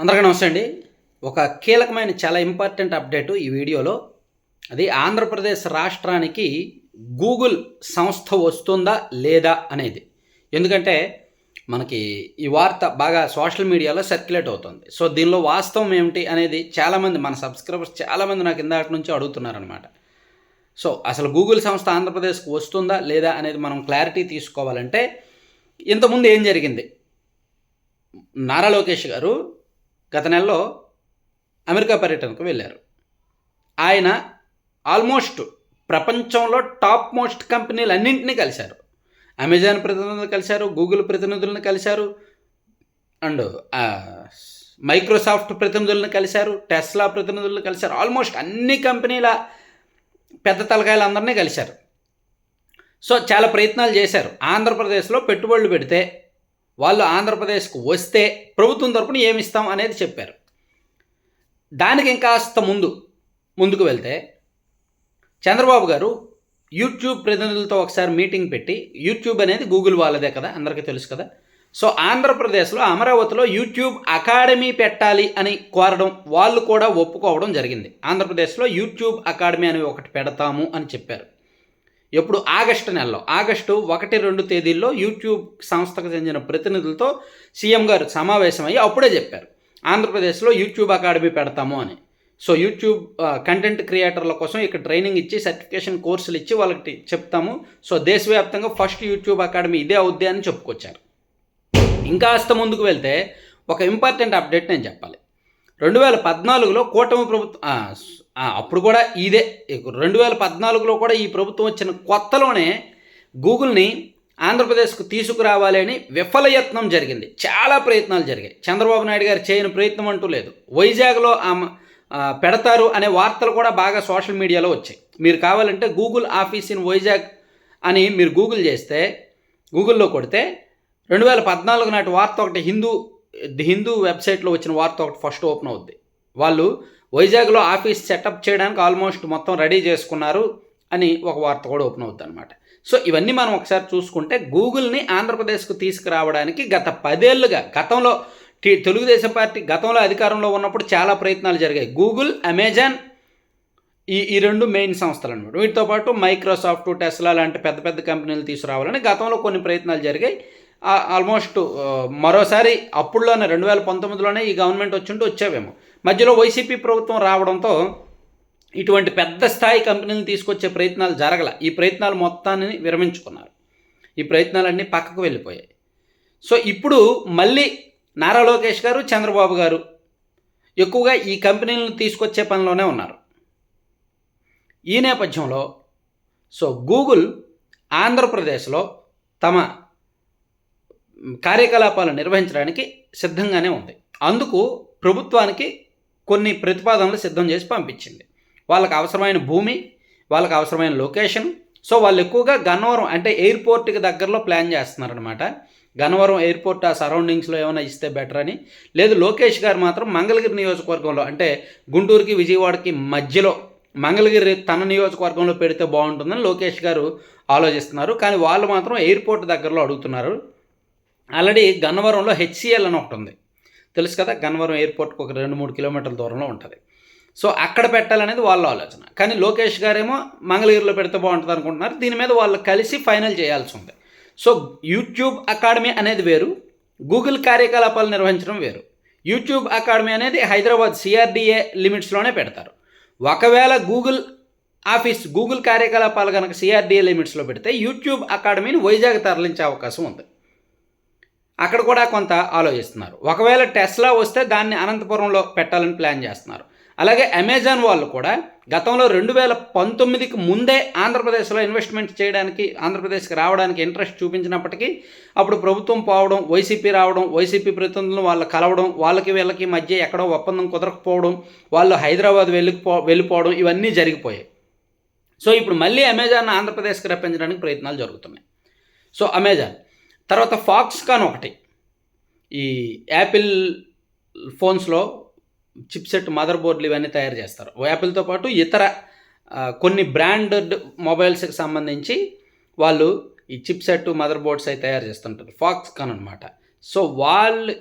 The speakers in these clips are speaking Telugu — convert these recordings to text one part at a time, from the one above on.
అందరికీ నమస్తే అండి. ఒక కీలకమైన చాలా ఇంపార్టెంట్ అప్డేట్ ఈ వీడియోలో. అది ఆంధ్రప్రదేశ్ రాష్ట్రానికి గూగుల్ సంస్థ వస్తుందా లేదా అనేది. ఎందుకంటే మనకి ఈ వార్త బాగా సోషల్ మీడియాలో సర్క్యులేట్ అవుతుంది. సో దీనిలో వాస్తవం ఏమిటి అనేది చాలామంది మన సబ్స్క్రైబర్స్ చాలామంది నాకు ఇందాటి నుంచి అడుగుతున్నారనమాట సో అసలు గూగుల్ సంస్థ ఆంధ్రప్రదేశ్కి వస్తుందా లేదా అనేది మనం క్లారిటీ తీసుకోవాలంటే ఇంతకుముందు ఏం జరిగింది? నారా లోకేష్ గారు గత నెలలో అమెరికా పర్యటనకు వెళ్ళారు. ఆయన ఆల్మోస్ట్ ప్రపంచంలో టాప్ మోస్ట్ కంపెనీలు అన్నింటినీ కలిశారు. అమెజాన్ ప్రతినిధులను కలిశారు గూగుల్ ప్రతినిధులను కలిశారు అండ్ మైక్రోసాఫ్ట్ ప్రతినిధులను కలిశారు టెస్లా ప్రతినిధులను కలిశారు. ఆల్మోస్ట్ అన్ని కంపెనీల పెద్ద తలకాయలందరినీ కలిశారు. సో చాలా ప్రయత్నాలు చేశారు. ఆంధ్రప్రదేశ్లో పెట్టుబడులు పెడితే వాళ్ళు ఆంధ్రప్రదేశ్కు వస్తే ప్రభుత్వం తరపున ఏమిస్తాం అనేది చెప్పారు. దానికి ఇంకాస్త ముందు ముందుకు వెళ్తే చంద్రబాబు గారు యూట్యూబ్ ప్రతినిధులతో ఒకసారి మీటింగ్ పెట్టి యూట్యూబ్ అనేది గూగుల్ వాళ్ళదే కదా అందరికీ తెలుసు కదా. సో ఆంధ్రప్రదేశ్లో అమరావతిలో యూట్యూబ్ అకాడమీ పెట్టాలి అని కోరడం వాళ్ళు కూడా ఒప్పుకోవడం జరిగింది. ఆంధ్రప్రదేశ్లో యూట్యూబ్ అకాడమీ అని ఒకటి పెడతాము అని చెప్పారు. ఎప్పుడు ఆగస్టు నెలలో ఆగస్టు ఒకటి రెండు తేదీల్లో యూట్యూబ్ సంస్థకు చెందిన ప్రతినిధులతో సీఎం గారు సమావేశమయ్యి అప్పుడే చెప్పారు ఆంధ్రప్రదేశ్లో యూట్యూబ్ అకాడమీ పెడతాము అని. సో యూట్యూబ్ కంటెంట్ క్రియేటర్ల కోసం ఇక్కడ ట్రైనింగ్ ఇచ్చి సర్టిఫికేషన్ కోర్సులు ఇచ్చి వాళ్ళకి చెప్తాము. సో దేశవ్యాప్తంగా ఫస్ట్ యూట్యూబ్ అకాడమీ ఇదే అవుద్ది అని చెప్పుకొచ్చారు. ఇంకా కాస్త ముందుకు వెళ్తే ఒక ఇంపార్టెంట్ అప్డేట్ నేను చెప్పాలి. రెండు వేల పద్నాలుగులో కూటమి ప్రభుత్వం అప్పుడు కూడా ఇదే. రెండు వేల పద్నాలుగులో కూడా ఈ ప్రభుత్వం వచ్చిన కొత్తలోనే గూగుల్ని ఆంధ్రప్రదేశ్కు తీసుకురావాలి అని విఫలయత్నం జరిగింది. చాలా ప్రయత్నాలు జరిగాయి. చంద్రబాబు నాయుడు గారు చేయని ప్రయత్నం అంటూ లేదు. వైజాగ్లో పెడతారు అనే వార్తలు కూడా బాగా సోషల్ మీడియాలో వచ్చాయి. మీరు కావాలంటే గూగుల్ ఆఫీస్ ఇన్ వైజాగ్ అని మీరు గూగుల్ చేస్తే గూగుల్లో కొడితే రెండు వేల పద్నాలుగు నాటి వార్త ఒకటి హిందూ హిందూ వెబ్సైట్లో వచ్చిన వార్త ఒకటి ఫస్ట్ ఓపెన్ అవుద్ది. వాళ్ళు వైజాగ్లో ఆఫీస్ సెటప్ చేయడానికి ఆల్మోస్ట్ మొత్తం రెడీ చేసుకున్నారు అని ఒక వార్త కూడా ఓపెన్ అవుతుంది అనమాట సో ఇవన్నీ మనం ఒకసారి చూసుకుంటే గూగుల్ని ఆంధ్రప్రదేశ్కు తీసుకురావడానికి గత పదేళ్ళుగా గతంలో తెలుగుదేశం పార్టీ గతంలో అధికారంలో ఉన్నప్పుడు చాలా ప్రయత్నాలు జరిగాయి. గూగుల్ అమెజాన్ ఈ ఈ రెండు మెయిన్ సంస్థలు అనమాట వీటితో పాటు మైక్రోసాఫ్ట్ టెస్లా లాంటి పెద్ద పెద్ద కంపెనీలు తీసుకురావాలని గతంలో కొన్ని ప్రయత్నాలు జరిగాయి. ఆల్మోస్ట్ మరోసారి అప్పుడులోనే రెండు వేల పంతొమ్మిదిలోనే ఈ గవర్నమెంట్ వచ్చింటూ వచ్చావేమో. మధ్యలో వైసీపీ ప్రభుత్వం రావడంతో ఇటువంటి పెద్ద స్థాయి కంపెనీలు తీసుకొచ్చే ప్రయత్నాలు జరగల. ఈ ప్రయత్నాలు మొత్తాన్ని విరమించుకున్నారు. ఈ ప్రయత్నాలన్నీ పక్కకు వెళ్ళిపోయాయి. సో ఇప్పుడు మళ్ళీ నారా లోకేష్ గారు చంద్రబాబు గారు ఎక్కువగా ఈ కంపెనీలను తీసుకొచ్చే పనిలోనే ఉన్నారు. ఈ నేపథ్యంలో సో గూగుల్ ఆంధ్రప్రదేశ్లో తమ కార్యకలాపాలు నిర్వహించడానికి సిద్ధంగానే ఉంది. అందుకు ప్రభుత్వానికి కొన్ని ప్రతిపాదనలు సిద్ధం చేసి పంపించింది. వాళ్ళకి అవసరమైన భూమి వాళ్ళకి అవసరమైన లొకేషన్. సో వాళ్ళు ఎక్కువగా గన్నవరం అంటే ఎయిర్పోర్ట్కి దగ్గరలో ప్లాన్ చేస్తున్నారనమాట గన్నవరం ఎయిర్పోర్ట్ ఆ సరౌండింగ్స్లో ఏమైనా ఇస్తే బెటర్ అని. లేదు లోకేష్ గారు మాత్రం మంగళగిరి నియోజకవర్గంలో అంటే గుంటూరుకి విజయవాడకి మధ్యలో మంగళగిరి తన నియోజకవర్గంలో పెడితే బాగుంటుందని లోకేష్ గారు ఆలోచిస్తున్నారు. కానీ వాళ్ళు మాత్రం ఎయిర్పోర్ట్ దగ్గరలో అడుగుతున్నారు. ఆల్రెడీ గన్నవరంలో హెచ్సిఎల్ అని ఒకటి ఉంది. తెలుసు కదా గన్నవరం ఎయిర్పోర్ట్కి ఒక రెండు మూడు కిలోమీటర్ల దూరంలో ఉంటుంది. సో అక్కడ పెట్టాలనేది వాళ్ళ ఆలోచన. కానీ లోకేష్ గారేమో మంగళగిరిలో పెడితే బాగుంటుంది అనుకుంటున్నారు. దీని మీద వాళ్ళు కలిసి ఫైనల్ చేయాల్సి ఉంది. సో యూట్యూబ్ అకాడమీ అనేది వేరు. గూగుల్ కార్యకలాపాలు నిర్వహించడం వేరు. యూట్యూబ్ అకాడమీ అనేది హైదరాబాద్ సిఆర్డిఏ లిమిట్స్లోనే పెడతారు. ఒకవేళ గూగుల్ ఆఫీస్ గూగుల్ కార్యకలాపాలు కనుక సిఆర్డిఏ లిమిట్స్లో పెడితే యూట్యూబ్ అకాడమీని వైజాగ్ తరలించే అవకాశం ఉంది. అక్కడ కూడా కొంత ఆలోచిస్తున్నారు. ఒకవేళ టెస్లా వస్తే దాన్ని అనంతపురంలో పెట్టాలని ప్లాన్ చేస్తున్నారు. అలాగే అమెజాన్ వాళ్ళు కూడా గతంలో రెండు వేల పంతొమ్మిదికి ముందే ఆంధ్రప్రదేశ్లో ఇన్వెస్ట్మెంట్ చేయడానికి ఆంధ్రప్రదేశ్కి రావడానికి ఇంట్రెస్ట్ చూపించినప్పటికీ అప్పుడు ప్రభుత్వం పోవడం వైసీపీ రావడం వైసీపీ ప్రతినిధులను వాళ్ళు కలవడం వాళ్ళకి వీళ్ళకి మధ్య ఎక్కడో ఒప్పందం కుదరకపోవడం వాళ్ళు హైదరాబాద్ వెళ్ళిపో వెళ్ళిపోవడం ఇవన్నీ జరిగిపోయాయి. సో ఇప్పుడు మళ్ళీ అమెజాన్ ఆంధ్రప్రదేశ్కి రప్పించడానికి ప్రయత్నాలు జరుగుతున్నాయి. సో అమెజాన్ తర్వాత ఫాక్స్కాన్ ఒకటి. ఈ యాపిల్ ఫోన్స్లో చిప్సెట్ మదర్ బోర్డులు ఇవన్నీ తయారు చేస్తారు. యాపిల్తో పాటు ఇతర కొన్ని బ్రాండెడ్ మొబైల్స్కి సంబంధించి వాళ్ళు ఈ చిప్సెట్ మదర్ బోర్డ్స్ అవి తయారు చేస్తుంటారు. ఫాక్స్కాన్ అనమాట సో వాళ్ళు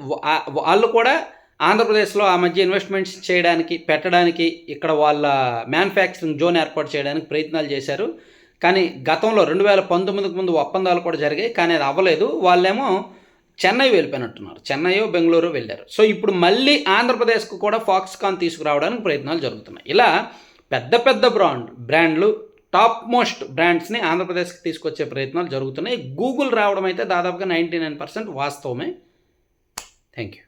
వాళ్ళు కూడా ఆంధ్రప్రదేశ్లో ఆ మధ్య ఇన్వెస్ట్మెంట్స్ చేయడానికి పెట్టడానికి ఇక్కడ వాళ్ళ మ్యానుఫ్యాక్చరింగ్ జోన్ ఏర్పాటు చేయడానికి ప్రయత్నాలు చేశారు. కానీ గతంలో రెండు వేల పంతొమ్మిదికి ముందు ఒప్పందాలు కూడా జరిగాయి కానీ అది అవ్వలేదు. వాళ్ళేమో చెన్నై వెళ్ళిపోయినట్టున్నారు. చెన్నై బెంగళూరు వెళ్ళారు. సో ఇప్పుడు మళ్ళీ ఆంధ్రప్రదేశ్కు కూడా ఫాక్స్కాన్ తీసుకురావడానికి ప్రయత్నాలు జరుగుతున్నాయి. ఇలా పెద్ద పెద్ద బ్రాండ్ బ్రాండ్లు టాప్ మోస్ట్ బ్రాండ్స్ని ఆంధ్రప్రదేశ్కి తీసుకొచ్చే ప్రయత్నాలు జరుగుతున్నాయి. గూగుల్ రావడం అయితే దాదాపుగా నైంటీ నైన్ పర్సెంట్ వాస్తవమే. Thank you